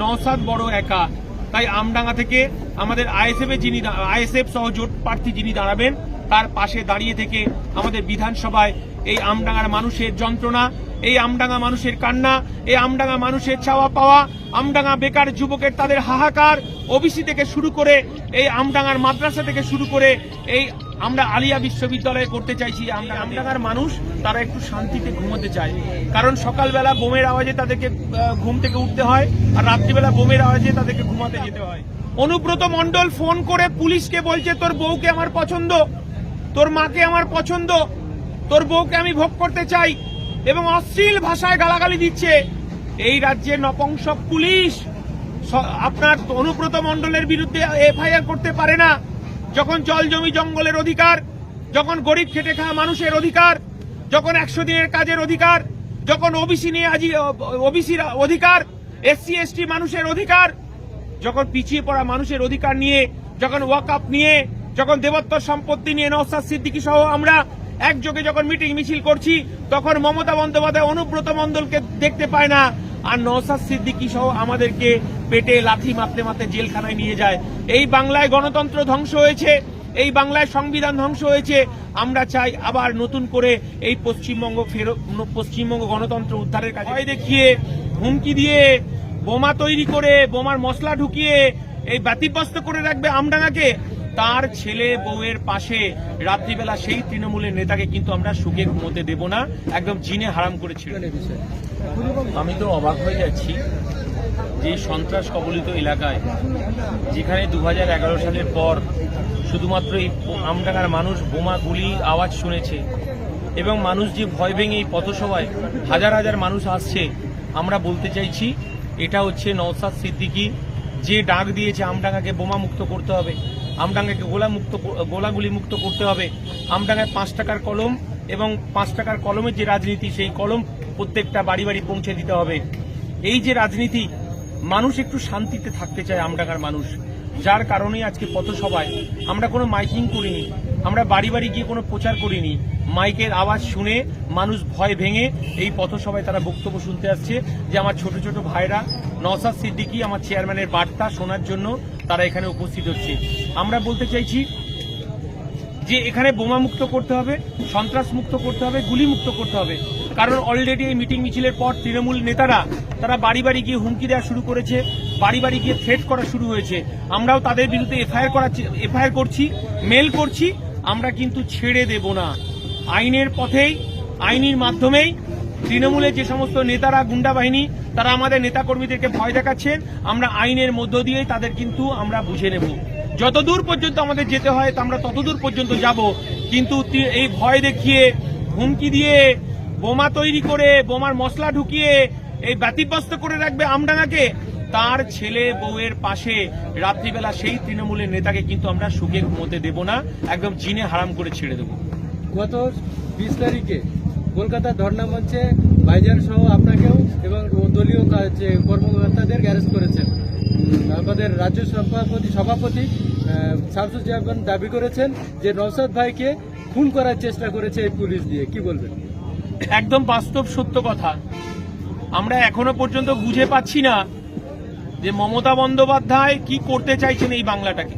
নওসাদ বড় একা। তাই আমডাঙ্গা থেকে আমাদের আইএসএফ যিনি আইএসএফ সহ জোট প্রার্থী যিনি দাঁড়াবেন, তার পাশে দাঁড়িয়ে থেকে আমাদের বিধানসভায় এই আমডাঙ্গার মানুষের যন্ত্রণা এই আমডাঙ্গা মানুষের কান্না, এই আমডাঙ্গা মানুষের চাওয়া পাওয়া, আমডাঙ্গা বেকার যুবকের তাদের হাহাকার ওবিসি থেকে শুরু করে এই আমডাঙ্গার মাদ্রাসা থেকে শুরু করে এই আমরা আলিয়া বিশ্ববিদ্যালয়ে করতে চাইছি। আমরা আমডাঙ্গার মানুষ, তারা একটু শান্তিতে ঘুমোতে চায়। কারণ সকালবেলা বোমের আওয়াজে তাদেরকে ঘুম থেকে উঠতে হয় আর রাত্রিবেলা বোমের আওয়াজে তাদেরকে ঘুমাতে যেতে হয়। অনুব্রত মণ্ডল ফোন করে পুলিশকে বলছে, তোর বউকে আমার পছন্দ। তোর মাকে আমার পছন্দ। তোর বউকে আমি ভোগ করতে চাই। এবং অশ্লীল ভাষায় গালাগালি দিচ্ছে। এই রাজ্যের নপংসক পুলিশ আপনার অনুব্রত মণ্ডলের বিরুদ্ধে এফআইআর করতে পারে না। যখন জল জমি জঙ্গলের অধিকার, যখন গরিব খেটে খাওয়া মানুষের অধিকার, যখন একশো দিনের কাজের অধিকার, যখন ওবিসি নিয়ে আজি ওবিসির অধিকার, এসসি, এসটি মানুষের অধিকার, যখন পিছিয়ে পড়া মানুষের অধিকার নিয়ে, যখন ওয়াকআপ নিয়ে, যখন দেবত্বর সম্পত্তি নিয়ে নওসাদ সিদ্দিকী সহ আমরা একযোগে যখন মিটিং মিছিল করছি, তখন মমতা বন্দ্যোপাধ্যায় অনুব্রত মণ্ডলকে দেখতে পায় না। আর নওসাদ সিদ্দিকী সহ আমাদেরকে পেটে লাথি মারতে মারতে জেলখানায় নিয়ে যায়। এই বাংলায় গণতন্ত্র ধ্বংস হয়েছে, এই বাংলায় সংবিধান ধ্বংস হয়েছে। আমরা চাই আবার নতুন করে এই পশ্চিমবঙ্গ ফেরত পশ্চিমবঙ্গ গণতন্ত্র উদ্ধারের কাজে দেখিয়ে, হুমকি দিয়ে, বোমা তৈরি করে, বোমার মশলা ঢুকিয়ে, এই ব্যতিব্যস্ত করে রাখবে আমডাঙ্গাকে। তার ছেলে বউয়ের পাশে রাত্রিবেলা সেই তৃণমূলের নেতাকে কিন্তু আমরা সুখে ঘুমোতে দেব না, একদম জিনে হারাম করে ছেড়ে দেব। আমি তো অবাক হয়ে যাচ্ছি যে সন্ত্রাস কবলিত এলাকায়, যেখানে দু হাজার এগারো সালের পর শুধুমাত্র এই আমডাঙ্গার মানুষ বোমা গুলি আওয়াজ শুনেছে এবং মানুষ যে ভয় ভেঙে এই পথসভায় হাজার হাজার মানুষ আসছে, আমরা বলতে চাইছি এটা হচ্ছে নওসাদ সিদ্দিকি যে ডাক দিয়েছে আমডাঙ্গাকে বোমা মুক্ত করতে হবে আমডাঙ্গাকে গোলা মুক্ত গোলাগুলি মুক্ত করতে হবে। আমডাঙ্গায় পাঁচ টাকার কলম এবং পাঁচ টাকার কলমের যে রাজনীতি, সেই কলম প্রত্যেকটা বাড়ি বাড়ি পৌঁছে দিতে হবে। এই যে রাজনীতি, মানুষ একটু শান্তিতে থাকতে চায় আমডাঙ্গার মানুষ। যার কারণে আজকে পথসভায় আমরা কোনো মাইকিং করিনি। আমরা বাড়ি বাড়ি গিয়ে কোনো প্রচার করিনি। মাইকের আওয়াজ শুনে মানুষ ভয় ভেঙে এই পথসভায় তারা বক্তব্য শুনতে আসছে যে আমার ছোট ছোট ভাইরা নসাদ সিদ্দিকী, আমার চেয়ারম্যানের বার্তা শোনার জন্য তারা এখানে উপস্থিত হচ্ছে। আমরা বলতে চাইছি যে এখানে বোমা মুক্ত করতে হবে সন্ত্রাস মুক্ত করতে হবে গুলি মুক্ত করতে হবে। কারণ অলরেডি এই মিটিং মিছিলের পর তৃণমূল নেতারা তারা বাড়ি বাড়ি গিয়ে হুমকি দেওয়া শুরু করেছে, বাড়ি বাড়ি গিয়ে থ্রেট করা শুরু হয়েছে। আমরাও তাদের বিরুদ্ধে এফআইআর করা এফআইআর করছি মেল করছি আমরা কিন্তু ছেড়ে দেব না। আইনের পথেই, আইনের মাধ্যমেই তৃণমূলের যে সমস্ত নেতারা, গুন্ডা বাহিনী, তারা আমাদের নেতাকর্মীদেরকে ভয় দেখাচ্ছেন। আমরা আইনের মধ্য দিয়েই তাদের কিন্তু আমরা বুঝে নেব। যতদূর পর্যন্ত আমাদের যেতে হয়, তা আমরা ততদূর পর্যন্ত যাব। কিন্তু এই ভয় দেখিয়ে, হুমকি দিয়ে, বোমা তৈরি করে, বোমার মশলা ঢুকিয়ে, এই ব্যতিব্যস্ত করে রাখবে আমডাঙ্গাকে? তার ছেলে বউয়ের পাশে রাত্রিবেলা সেই তৃণমূলের নেতাকে কিন্তু আমরা সুখে ঘুমোতে দেব না একদম জিনে হারাম করে ছেড়ে দেবো। গত বিশ তারিখে কলকাতা ধর্ণা মঞ্চে ভাইজান সহ আপনাকেও এবং দলীয় যে কর্মকর্তাদের গ্যারেজ করেছেন। আমাদের রাজ্য সভাপতি সভাপতি শামসুজ্জামান দাবি করেছেন যে নওসাদ ভাইকে খুন করার চেষ্টা করেছে এই পুলিশ দিয়ে। কি বলবেন? একদম বাস্তব সত্য কথা। আমরা এখনও পর্যন্ত বুঝে পাচ্ছি না যে মমতা বন্দ্যোপাধ্যায় কি করতে চাইছেন এই বাংলাটাকে?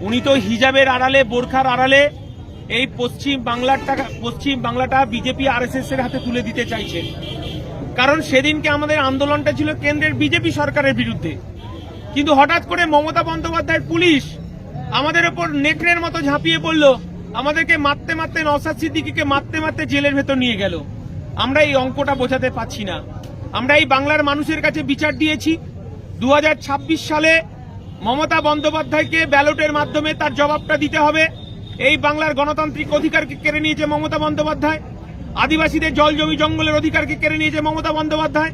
উনি তো হিজাবের আড়ালে, বোরখার আড়ালে এই পশ্চিম বাংলাটা পশ্চিম বাংলাটা বিজেপি আরএসএস এর হাতে তুলে দিতে চাইছেন। কারণ সেদিনকে আমাদের আন্দোলনটা ছিল কেন্দ্রের বিজেপি সরকারের বিরুদ্ধে। কিন্তু হঠাৎ করে মমতা বন্দ্যোপাধ্যায়ের পুলিশ আমাদের ওপর নেকড়ের মতো ঝাঁপিয়ে পড়ল। আমাদেরকে মারতে মারতে নওসাদ সিদ্দিকিকে মারতে মারতে জেলের ভেতর নিয়ে গেল। আমরা এই অঙ্কটা বোঝাতে পারছি না। আমরা এই বাংলার মানুষের কাছে বিচার দিয়েছি। দু হাজার ছাব্বিশ সালে মমতা বন্দ্যোপাধ্যায়কে ব্যালটের মাধ্যমে তার জবাবটা দিতে হবে। এই বাংলার গণতান্ত্রিক অধিকারকে কেড়ে নিয়েছে মমতা বন্দ্যোপাধ্যায়। আদিবাসীদের জল জমি জঙ্গলের অধিকারকে কেড়ে নিয়েছে মমতা বন্দ্যোপাধ্যায়।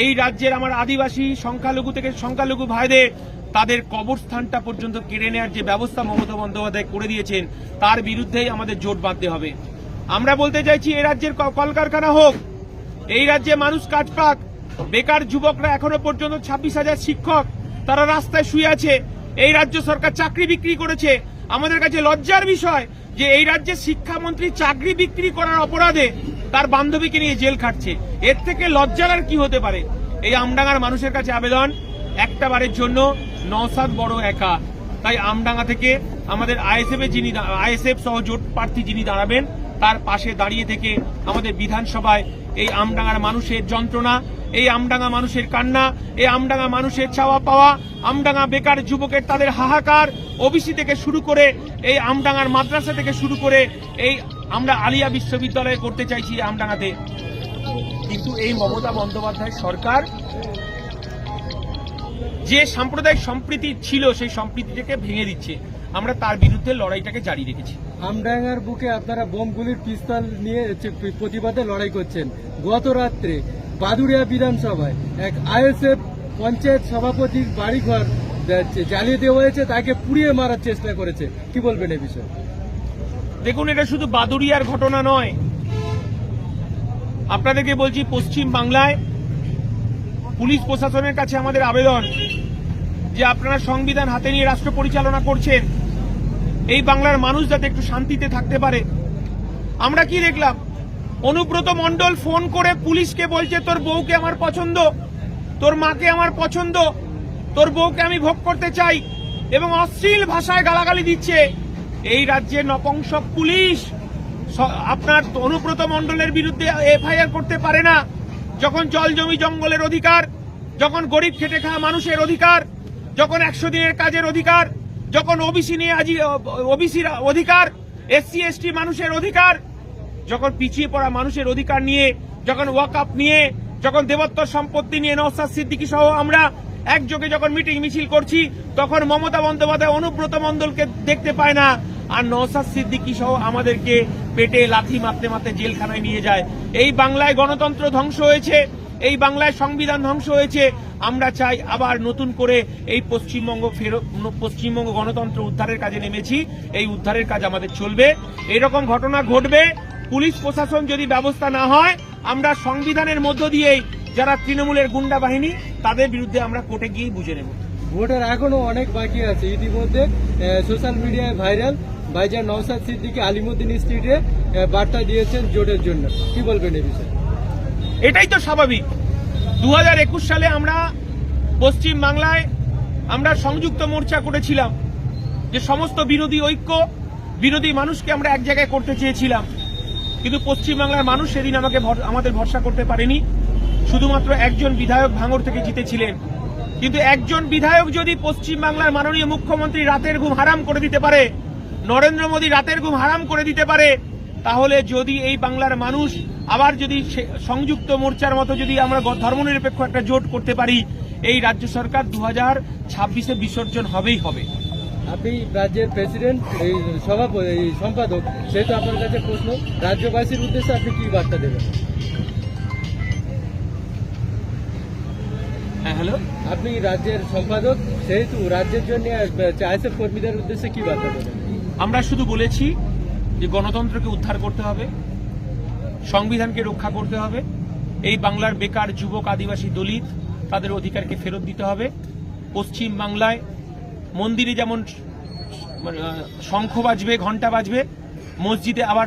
এই রাজ্যের আমার আদিবাসী সংখ্যালঘু থেকে সংখ্যালঘু ভাইদের তাদের কবরস্থানটা পর্যন্ত কেড়ে নেওয়ার যে ব্যবস্থা মমতা বন্দ্যোপাধ্যায় করে দিয়েছেন, তার বিরুদ্ধেই আমাদের জোট বাঁধতে হবে। আমরা বলতে চাইছি এই রাজ্যের কলকারখানা হোক, এই রাজ্যে মানুষ কাজ পাক বেকার যুবকরা এখনও পর্যন্ত ছাব্বিশ হাজার শিক্ষক। তারা রাস্তায় শুয়ে আছে। এই রাজ্য সরকার চাকরি বিক্রি করেছে। আমাদের কাছে লজ্জার বিষয় যে এই রাজ্যের শিক্ষামন্ত্রী চাকরি বিক্রি করার অপরাধে তার বান্ধবীকে নিয়ে জেল খাটছে। এর থেকে লজ্জার আর কি হতে পারে? এই আমডাঙ্গার মানুষের কাছে আবেদন একটা বারের জন্য, নওসাদ বড় একা। তাই আমডাঙ্গা থেকে আমাদের আইএসএফ যিনি আইএসএফ সহ জোট প্রার্থী যিনি দাঁড়াবেন, তার পাশে দাঁড়িয়ে থেকে আমাদের বিধানসভায় এই আমডাঙ্গার মানুষের যন্ত্রণা এই আমডাঙ্গা মানুষের কান্না, এই আমডাঙ্গা মানুষের চাওয়া পাওয়া, আমডাঙ্গা বেকার যুবকের তাদের হাহাকার, ওবিসি থেকে শুরু করে এই আমডাঙ্গার মাদ্রাসা থেকে শুরু করে এই আমরা আলিয়া বিশ্ববিদ্যালয়ে করতে চাইছি আমডাঙ্গাতে। কিন্তু এই মমতা বন্দ্যোপাধ্যায় সরকার যে সাম্প্রদায়িক সম্প্রীতি ছিল সেই সম্প্রীতিটাকে ভেঙে দিচ্ছে। আমরা তার বিরুদ্ধে লড়াইটাকে জারি রেখেছি। আমডাঙ্গার বুকে আপনারা বোমগুলির পিস্তল নিয়ে প্রতিবাদে লড়াই করছেন। গত রাত্রে বাদুড়িয়া বিধানসভায় এক আইএসএফ পঞ্চায়েত সভাপতির বাড়িঘর জ্বালিয়ে দেওয়া হয়েছে, তাকে পুড়িয়ে মারার চেষ্টা করেছে। কি বলবেন এ বিষয়ে? দেখুন, এটা শুধু বাদুরিয়ার ঘটনা নয়। আপনাদেরকে বলছি, পশ্চিম বাংলায় পুলিশ প্রশাসনের কাছে আমাদের আবেদন যে আপনারা সংবিধান হাতে নিয়ে রাষ্ট্র পরিচালনা করছেন। এই বাংলার মানুষ যাতে একটু শান্তিতে থাকতে পারে। আমরা কি দেখলাম? অনুব্রত মণ্ডল ফোন করে পুলিশকে বলছে, তোর বউকে আমার পছন্দ। তোর মাকে আমার পছন্দ। তোর বউকে আমি ভোগ করতে চাই। এবং অশ্লীল ভাষায় গালাগালি দিচ্ছে। এই রাজ্যের নপংসক পুলিশ। আপনার অনুব্রত মণ্ডলের বিরুদ্ধে এফআইআর করতে পারে না। যখন জল জমি জঙ্গলের অধিকার, যখন গরিব খেটে খাওয়া মানুষের অধিকার, যখন একশো দিনের কাজের অধিকার, যখন ওবিসি নিয়ে আজি ওবিসির অধিকার, এসসি, এসটি মানুষের অধিকার যখন পিছিয়ে পড়া মানুষের অধিকার নিয়ে, যখন ওয়াকআপ নিয়ে, যখন দেবত্বর সম্পত্তি নিয়ে নওসাদ সিদ্দিকী সহ আমরা একযোগে যখন মিটিং মিছিল করছি, তখন মমতা বন্দ্যোপাধ্যায় অনুব্রত মণ্ডলকে দেখতে পায় না। আর নওসাদ সিদ্দিকী সহ আমাদেরকে পেটে লাথি মারতে মারতে জেলখানায় নিয়ে যায়। এই বাংলায় গণতন্ত্র ধ্বংস হয়েছে, এই বাংলায় সংবিধান ধ্বংস হয়েছে। আমরা চাই আবার নতুন করে এই পশ্চিমবঙ্গ ফেরত পশ্চিমবঙ্গ গণতন্ত্র উদ্ধারের কাজে নেমেছি। এই উদ্ধারের কাজ আমাদের চলবে। এরকম ঘটনা ঘটবে। পুলিশ প্রশাসন যদি ব্যবস্থা না হয় আমরা সংবিধানের মধ্য দিয়েই যারা তৃণমূলের গুন্ডা বাহিনী তাদের বিরুদ্ধে আমরা কোর্টে গিয়েই বুঝে নেব। ভোটের এখনও অনেক বাকি আছে। ইতিমধ্যে সোশ্যাল মিডিয়ায় ভাইরাল ভাইজান নওসাদ সিদ্দিকী আলিমুদ্দিন স্ট্রিটে বার্তা দিয়েছেন জোটের জন্য। কি বলবেন এ বিষয়ে? এটাই তো স্বাভাবিক। দু একুশ সালে আমরা পশ্চিম বাংলায় আমরা সংযুক্ত মোর্চা করেছিলাম। যে সমস্ত বিরোধী ঐক্য বিরোধী মানুষকে আমরা এক জায়গায় করতে চেয়েছিলাম। কিন্তু পশ্চিম বাংলার মানুষ সেদিন আমাকে আমাদের ভরসা করতে পারেনি। শুধুমাত্র একজন বিধায়ক ভাঙর থেকে জিতেছিলেন। কিন্তু একজন বিধায়ক যদি পশ্চিম বাংলার মাননীয় মুখ্যমন্ত্রী রাতের ঘুম হারাম করে দিতে পারে, নরেন্দ্র মোদী রাতের ঘুম হারাম করে দিতে পারে, তাহলে যদি এই বাংলার মানুষ আবার যদি সংযুক্ত মোর্চার মতো যদি আমরা ধর্মনিরপেক্ষ একটা জোট করতে পারি, এই রাজ্য সরকার দু হাজার ছাব্বিশে বিসর্জন হবেই হবে। আপনি রাজ্যের প্রেসিডেন্ট এই সভাপতি এই সম্পাদক সেহেতু আপনার কাছে প্রশ্ন রাজ্যবাসীর উদ্দেশ্যে আপনি কি বার্তা দেবেন? হ্যাঁ হ্যালো? আপনি রাজ্যের সম্পাদক সেহেতু রাজ্যের জন্য আইএসএফ কর্মীদের উদ্দেশ্যে কি বার্তা দেবেন? আমরা শুধু বলেছি যে গণতন্ত্রকে উদ্ধার করতে হবে সংবিধানকে রক্ষা করতে হবে এই বাংলার বেকার যুবক আদিবাসী দলিত তাদের অধিকারকে ফেরত দিতে হবে পশ্চিম বাংলায় মন্দিরে যেমন মানে, শঙ্খ বাজবে ঘণ্টা বাজবে মসজিদে আবার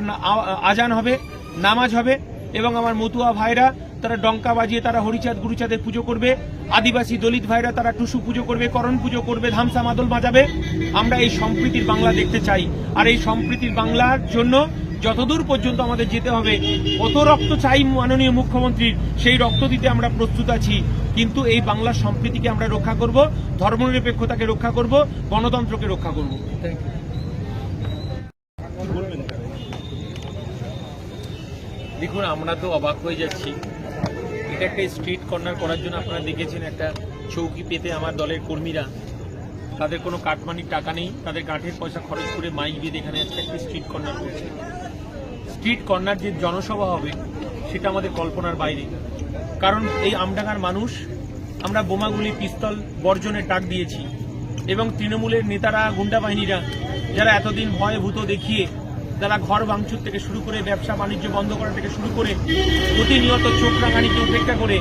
আজান হবে নামাজ হবে এবং আমার মতুয়া ভাইরা তারা ডঙ্কা বাজিয়ে তারা হরিচাঁদ গুরুচাঁদের পুজো করবে। আদিবাসী দলিত ভাইরা তারা টুসু পুজো করবে করণ পুজো করবে ধামসা মাদল বাজাবে। আমরা এই সম্প্রীতির বাংলা দেখতে চাই। আর এই সম্প্রীতির বাংলার জন্য যতদূর পর্যন্ত আমাদের যেতে হবে কত রক্ত চাই মাননীয় মুখ্যমন্ত্রীর সেই রক্ত দিতে আমরা প্রস্তুত আছি। কিন্তু এই বাংলার সম্প্রীতিকে আমরা রক্ষা করব ধর্মনিরপেক্ষতাকে রক্ষা করব গণতন্ত্রকে রক্ষা করব। দেখুন আমরা তো অবাক হয়ে যাচ্ছি। এটা একটা স্ট্রিট কর্নার করার জন্য আপনারা দেখেছেন একটা চৌকি পেতে আমার দলের কর্মীরা। তাদের কোনো কাটমানির টাকা নেই, তাদের কাঠের পয়সা খরচ করে মাইক বেঁধে এখানে আজকে একটা স্ট্রিট কর্নার করছে। স্ট্রিট কর্নার যে জনসভা হবে, সেটা আমাদের কল্পনার বাইরে। কারণ এই আমডাঙ্গার মানুষ, আমরা বোমাগুলি, পিস্তল বর্জনের ডাক দিয়েছি। এবং তৃণমূলের নেতারা, গুন্ডা বাহিনীরা, যারা এতদিন ভয় ভূত দেখিয়ে যারা ঘর ভাঙচুর থেকে শুরু করে, ব্যবসা বাণিজ্য বন্ধ করা থেকে শুরু করে, প্রতিনিয়ত চোখ রাঙানিকে উপেক্ষা করে,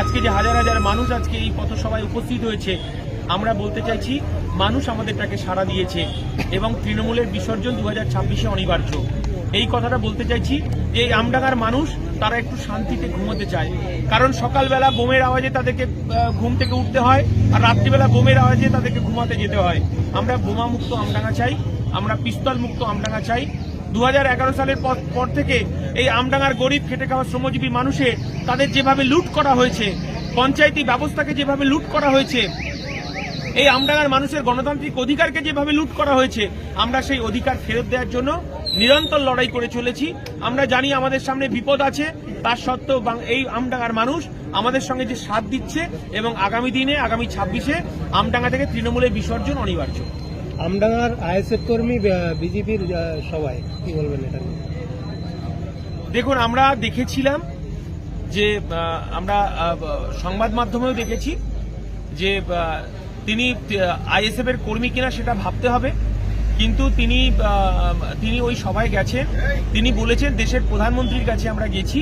আজকে যে হাজার হাজার মানুষ আজকে এই পথসভায় উপস্থিত হয়েছে, আমরা বলতে চাইছি, মানুষ আমাদেরটাকে সাড়া দিয়েছে এবং তৃণমূলের বিসর্জন দু হাজার অনিবার্য। এই কথাটা বলতে চাইছি, যে আমডাঙ্গার মানুষ, তারা একটু শান্তিতে ঘুমোতে চায়। কারণ সকালবেলা বোমের আওয়াজে তাদেরকে ঘুম থেকে উঠতে হয়, আর রাত্রিবেলা বোমের আওয়াজে তাদেরকে ঘুমাতে যেতে হয়। আমরা বোমা মুক্ত আমডাঙ্গা চাই, আমরা পিস্তল মুক্ত আমডাঙ্গা চাই দু হাজার এগারো সালের পর থেকে এই আমডাঙ্গার গরিব খেটে খাওয়া শ্রমজীবী মানুষের তাদের যেভাবে লুট করা হয়েছে, পঞ্চায়েতি ব্যবস্থাকে যেভাবে লুট করা হয়েছে, এই আমডাঙ্গার মানুষের গণতান্ত্রিক অধিকারকে যেভাবে লুট করা হয়েছে, আমরা সেই অধিকার ফেরত দেওয়ার জন্য নিরন্তর লড়াই করে চলেছি। আমরা জানি আমাদের সামনে বিপদ আছে, তার সত্ত্বেও এই আমডাঙ্গার মানুষ আমাদের সঙ্গে যে সাথ দিচ্ছে এবং আগামী দিনে, আগামী ছাব্বিশে আমডাঙ্গা থেকে তৃণমূলের বিসর্জন অনিবার্য। আমডাঙ্গার আইএসএফ কর্মী বিজেপির সবাই, কি বলবেন এটা? দেখুন, আমরা দেখেছিলাম যে আমরা সংবাদ মাধ্যমেও দেখেছি যে তিনি আইএসএফ এর কর্মী কিনা সেটা ভাবতে হবে। কিন্তু তিনি তিনি ওই সভায় গেছেন। তিনি বলেছেন, দেশের প্রধানমন্ত্রীর কাছে আমরা গেছি।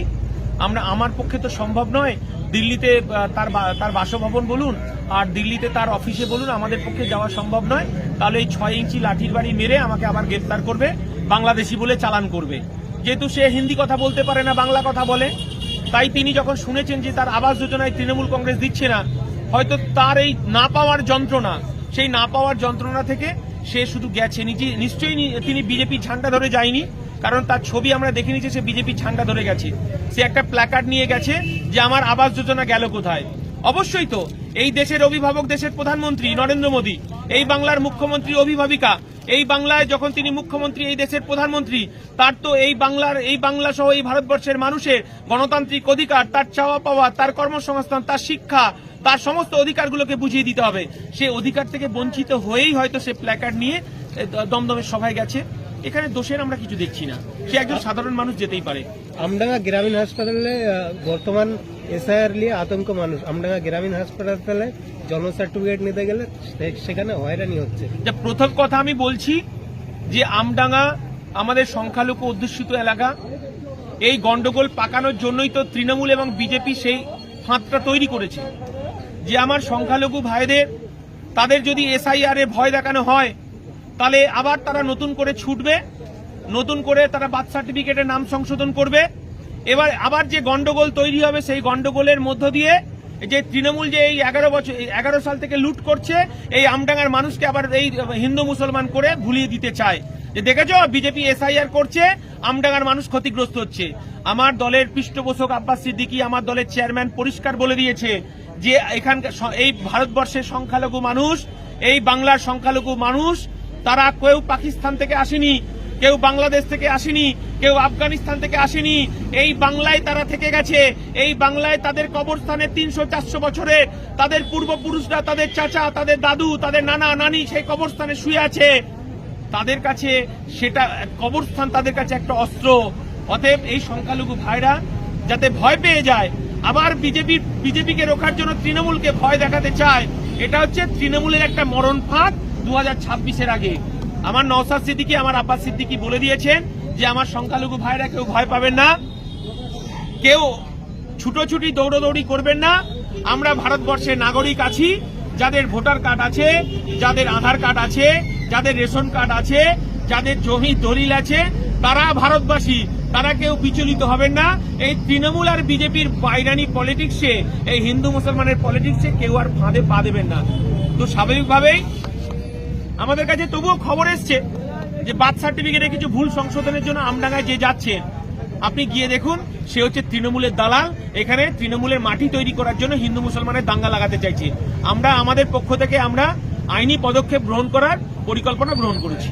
আমরা, আমার পক্ষে তো সম্ভব নয় দিল্লিতে তার তার বাসভবন বলুন আর দিল্লিতে তার অফিসে বলুন, আমাদের পক্ষে যাওয়া সম্ভব নয়। তাহলে এই ছয় ইঞ্চি লাঠির বাড়ি মেরে আমাকে আবার গ্রেপ্তার করবে, বাংলাদেশি বলে চালান করবে। যেহেতু সে হিন্দি কথা বলতে পারে না, বাংলা কথা বলে। তাই তিনি যখন শুনেছেন যে তার আবাস যোজনায় তৃণমূল কংগ্রেস দিচ্ছে না, হয়তো তার এই না পাওয়ার যন্ত্রণা, সেই না পাওয়ার যন্ত্রণা থেকে সে শুধু গেছে। নিশ্চয়ই তিনি বিজেপি ঝান্ডা ধরে যায়নি। কারণ তার ছবি আমরা দেখে নিয়েছি সে বিজেপি ঝান্ডা ধরে গেছে। সে একটা প্ল্যাকার্ড নিয়ে গেছে যে আমার আবাস যোজনা গেল কোথায়। অবশ্যই তো, এই দেশের অভিভাবক, দেশের প্রধানমন্ত্রী নরেন্দ্র মোদী, এই বাংলার মুখ্যমন্ত্রী অভিভাবিকা, এই বাংলায় যখন তিনি মুখ্যমন্ত্রী, এই দেশের প্রধানমন্ত্রী, তার তো এই বাংলার, এই বাংলা সহ এই ভারতবর্ষের মানুষের গণতান্ত্রিক অধিকার, তার চাওয়া পাওয়া, তার কর্মসংস্থান, তার শিক্ষা, তার সমস্ত অধিকারগুলোকে বুঝিয়ে দিতে হবে। সে অধিকার থেকে বঞ্চিত হয়েই হয়তো সে প্ল্যাকার্ড নিয়ে দমদমের সভায় গেছে। এখানে দোষের আমরা কিছু দেখছি না। সে একজন সাধারণ মানুষ যেতেই পারে। আমডাঙ্গা গ্রামীণ হাসপাতালে বর্তমান এসআইআর নিয়ে আতঙ্ক মানুষ। আমডাঙ্গা গ্রামীণ হাসপাতালে জন্ম সার্টিফিকেট নিতে গেলে সেখানে হয়রানি হচ্ছে। যে প্রথম কথা আমি বলছি যে আমডাঙ্গা আমাদের সংখ্যালঘু অধ্যুষিত এলাকা। এই গন্ডগোল পাকানোর জন্যই তো তৃণমূল এবং বিজেপি সেই ফাঁদটা তৈরি করেছে। যে আমার সংখ্যালঘু ভাইদের তাদের যদি এসআইআর এ ভয় দেখানো হয় তাহলে আবার তারা নতুন করে ছুটবে, নতুন করে তারা বার্থ সার্টিফিকেটের নাম সংশোধন করবে। এবার আবার যে গন্ডগোল তৈরি হবে সেই গন্ডগোলের মধ্য দিয়ে যে তৃণমূল যে এই এগারো বছর এগারো সাল থেকে লুট করছে, এই আমডাঙ্গার মানুষকে আবার এই হিন্দু মুসলমান করে ভুলিয়ে দিতে চায়। যে দেখেছ, বিজেপি এসআইআর করছে, আমডাঙ্গার মানুষ ক্ষতিগ্রস্ত হচ্ছে। আমার দলের পৃষ্ঠপোষক আব্বাস সিদ্দিকী আমার দলের চেয়ারম্যান পরিষ্কার বলে দিয়েছে যে এখানকার এই ভারতবর্ষের সংখ্যালঘু মানুষ, এই বাংলার সংখ্যালঘু মানুষ তারা কেউ পাকিস্তান থেকে আসেনি, কেউ বাংলাদেশ থেকে আসেনি, কেউ আফগানিস্তান থেকে আসেনি। এই বাংলায় তারা থেকে গেছে। এই বাংলায় তাদের কবরস্থানে তিনশো চারশো বছরে তাদের পূর্বপুরুষরা, তাদের চাচা, তাদের দাদু, তাদের নানা, নানি সেই কবরস্থানে শুয়ে আছে। তাদের কাছে সেটা, কবরস্থান তাদের কাছে একটা অস্ত্র। অতএব এই সংখ্যালঘু ভাইরা যাতে ভয় পেয়ে যায়, আবার বিজেপি, বিজেপিকে রোখার জন্য তৃণমূলকে ভয় দেখাতে চায়, এটা হচ্ছে তৃণমূলের একটা মরণ ফাঁদ। দু হাজার আগে। আমার নওসাদ সিদ্দিকি, আমার আব্বাস সিদ্দিকি বলে দিয়েছেন যে, আমার সংখ্যালঘু ভাইরা কেউ ভয় পাবেন না। কেউ ছুটোছুটি, দৌড়দৌড়ি করবেন না। আমরা ভারতবর্ষের নাগরিক আছি। যাদের ভোটার কার্ড আছে, যাদের আধার কার্ড আছে, যাদের রেশন কার্ড আছে, যাদের জমি দলিল আছে, তারা ভারতবাসী, তারা কেউ বিচলিত হবেন না। এই তৃণমূল আর বিজেপির বাইরানি পলিটিক্সে এই হিন্দু মুসলমানের পলিটিক্সে কেউ আর ফাঁদে পা দেবেন না। তো স্বাভাবিকভাবেই আমাদের কাছে তবুও খবর এসছে যে বার্থ সার্টিফিকেটে কিছু ভুল সংশোধনের জন্য আমডাঙ্গায় যে যাচ্ছেন আপনি গিয়ে দেখুন, সে হচ্ছে তৃণমূলের দালাল। এখানে তৃণমূলের মাটি তৈরি করার জন্য হিন্দু মুসলমানের দাঙ্গা লাগাতে চাইছে। আমরা আমাদের পক্ষ থেকে আমরা আইনি পদক্ষেপ গ্রহণ করার পরিকল্পনা গ্রহণ করেছি।